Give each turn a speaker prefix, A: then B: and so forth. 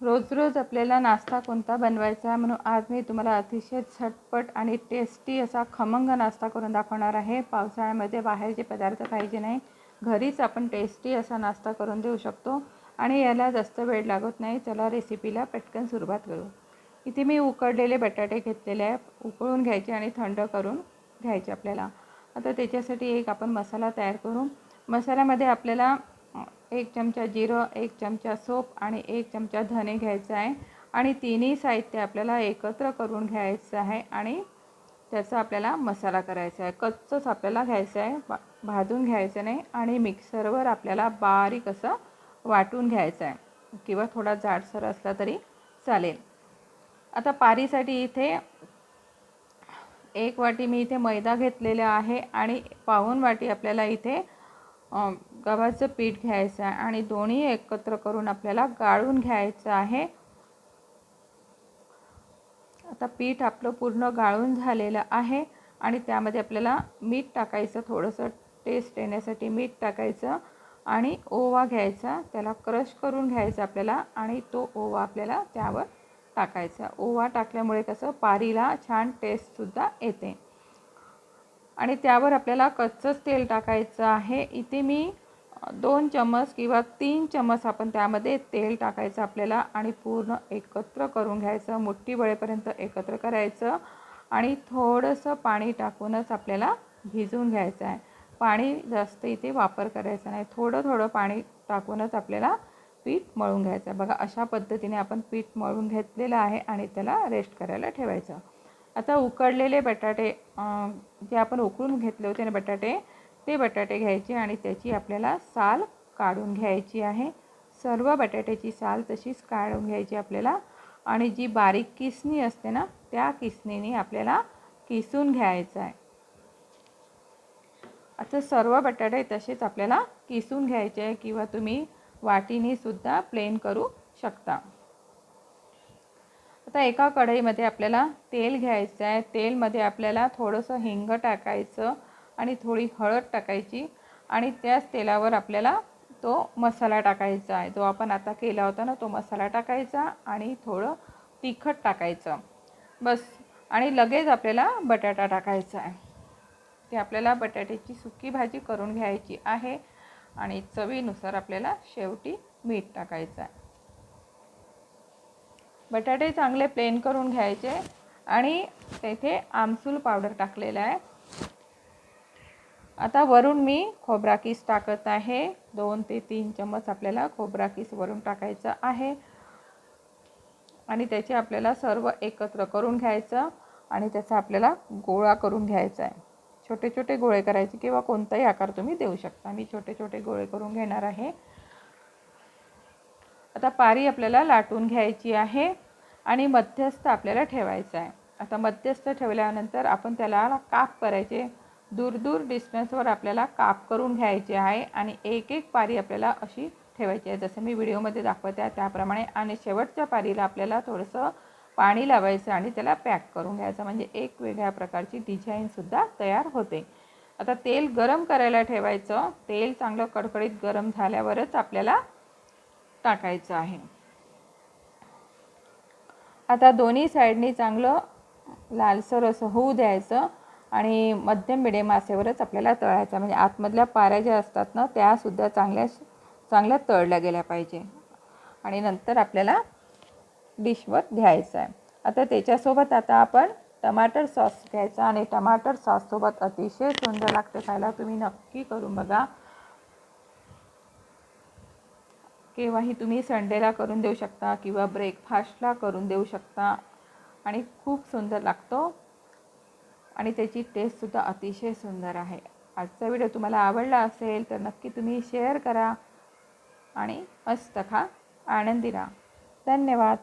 A: रोज रोज आपल्याला नाश्ता कोणता बनवायचा म्हणून आज मी तुम्हाला अतिशय झटपट आणि टेस्टी असा खमंग नाश्ता करून दाखवणार आहे. पावसाळ्यामध्ये बाहेरचे पदार्थ पाहिजे नाही घरीच आपण टेस्टी असा नाश्ता करून देऊ शकतो आणि याला जास्त वेळ लागत नाही. चला रेसिपीला पटकन सुरुवात करू. इथे मी उकडलेले बटाटे घेतलेले आहे उकळून घ्यायचे आणि थंड करून घ्यायचे आपल्याला. आता त्याच्यासाठी एक आपण मसाला तयार करू. मसाल्यामध्ये आपल्याला एक चमचा जिरं एक चमचा सोप आणि एक चमचा धने घ्यायचा आहे. आणि तिन्ही साहित्य आपल्याला एकत्र करून घ्यायचं आहे आणि त्याचा आपल्याला मसाला करायचा आहे. कच्चंच आपल्याला घ्यायचं आहे. बा भाजून घ्यायचं नाही आणि मिक्सरवर आपल्याला बारीक असं वाटून घ्यायचं आहे. किंवा थोडा जाडसर असला तरी चालेल. आता पारीसाठी इथे एक वाटी मी इथे मैदा घेतलेला आहे आणि पाऊन वाटी आपल्याला इथे गव्हाचं पीठ घ्यायचं आहे आणि दोन्ही एकत्र करून आपल्याला गाळून घ्यायचं आहे. आता पीठ आपलं पूर्ण गाळून झालेलं आहे आणि त्यामध्ये आपल्याला मीठ टाकायचं थोडंसं टेस्ट येण्यासाठी मीठ टाकायचं आणि ओवा घ्यायचा त्याला क्रश करून घ्यायचा आपल्याला आणि तो ओवा आपल्याला त्यावर टाकायचा. ओवा टाकल्यामुळे कसं पारीला छान टेस्टसुद्धा येते. आणि त्यावर आपल्याला कच्चंच तेल टाकायचं आहे. इथे मी दोन चमच किंवा तीन चमच आपण त्यामध्ये तेल टाकायचं आपल्याला आणि पूर्ण एकत्र करून घ्यायचं. मुठ्ठी बळेपर्यंत एकत्र करायचं आणि थोडंसं पाणी टाकूनच आपल्याला भिजवून घ्यायचं आहे. पाणी जास्त इथे वापर करायचा नाही. थोडं थोडं पाणी टाकूनच आपल्याला पीठ मळून घ्यायचं आहे. बघा अशा पद्धतीने आपण पीठ मळून घेतलेलं आहे आणि त्याला रेस्ट करायला ठेवायचं. आता उकडलेले बटाटे जे आपण उकळून घेतले होते ना बटाटे ते बटाटे घ्यायचे आणि त्याची आपल्याला साल काढून घ्यायची आहे. सर्व बटाट्याची साल तशीच काढून घ्यायची आपल्याला आणि जी बारीक किसणी असते ना त्या किसणीने आपल्याला किसून घ्यायचं आहे. आता सर्व बटाटे तसेच आपल्याला किसून घ्यायचे आहे किंवा तुम्ही वाटीने सुद्धा प्लेन करू शकता. आता एका कढईमध्ये आपल्याला तेल घ्यायचं आहे. तेलमध्ये आपल्याला थोडंसं हिंग टाकायचं आणि थोडी हळद टाकायची आणि त्याच तेलावर आपल्याला तो मसाला टाकायचा आहे. जो आपण आता केला होता ना तो मसाला टाकायचा आणि थोडं तिखट टाकायचं. बस. आणि लगेच आपल्याला बटाटा टाकायचा आहे. ते आपल्याला बटाट्याची सुकी भाजी करून घ्यायची आहे आणि चवीनुसार आपल्याला शेवटी मीठ टाकायचं आहे. बटाटे चांगले प्लेन करून घ्यायचे आणि तेथे आमसूल पावडर टाकलेला आहे. आता वरून मी खोबरा किस टाकत आहे. दोन ते तीन चम्मच आपल्याला खोबरा किस वरून टाकायचं आहे. आणि त्याचे आपल्याला सर्व एकत्र करून घ्यायचं आणि त्याचा आपल्याला गोळा करून घ्यायचा आहे. छोटे छोटे गोळे करायचे किंवा कोणताही आकार तुम्ही देऊ शकता. मी छोटे छोटे गोळे करून घेणार आहे. आता पारी आपल्याला लाटून घ्यायची आहे आणि मध्यस्थ आपल्याला ठेवायचं आहे. आता मध्यस्थ ठेवल्यानंतर आपण त्याला काप करायचे. दूर दूर डिस्टन्सवर आपल्याला काप करून घ्यायचे आहे आणि एक एक पारी आपल्याला अशी ठेवायची आहे. जसं मी व्हिडिओमध्ये दाखवते आहे त्याप्रमाणे आणि शेवटच्या पारीला आपल्याला थोडंसं पाणी लावायचं आणि त्याला पॅक करून घ्यायचं. म्हणजे एक वेगळ्या प्रकारची डिझाईनसुद्धा तयार होते. आता तेल गरम करायला ठेवायचं. तेल चांगलं कडकडीत गरम झाल्यावरच आपल्याला टाकायचं आहे. आता दोन्ही साईडनी चांगलं लालसर असं होऊ द्यायचं आणि मध्यम मिडियम आसेवरच आपल्याला तळायचं म्हणजे आतमधल्या पाऱ्या ज्या असतात ना त्यासुद्धा चांगल्या चांगल्या तळल्या गेल्या पाहिजे. आणि नंतर आपल्याला डिशवर घ्यायचं आहे. आता त्याच्यासोबत आता आपण टमाटर सॉस घ्यायचा आणि टमाटर सॉससोबत अतिशय सुंदर लागते खायला. तुम्ही नक्की करून बघा. केव्हाही तुम्ही संडेला करून देऊ शकता किंवा ब्रेकफास्टला करून देऊ शकता. आणि खूप सुंदर लागतो. आणि त्याची टेस्टसुद्धा अतिशय सुंदर आहे. आजचा व्हिडिओ तुम्हाला आवडला असेल तर नक्की तुम्ही शेअर करा. आणि मस्त खा. आनंदी राहा. धन्यवाद.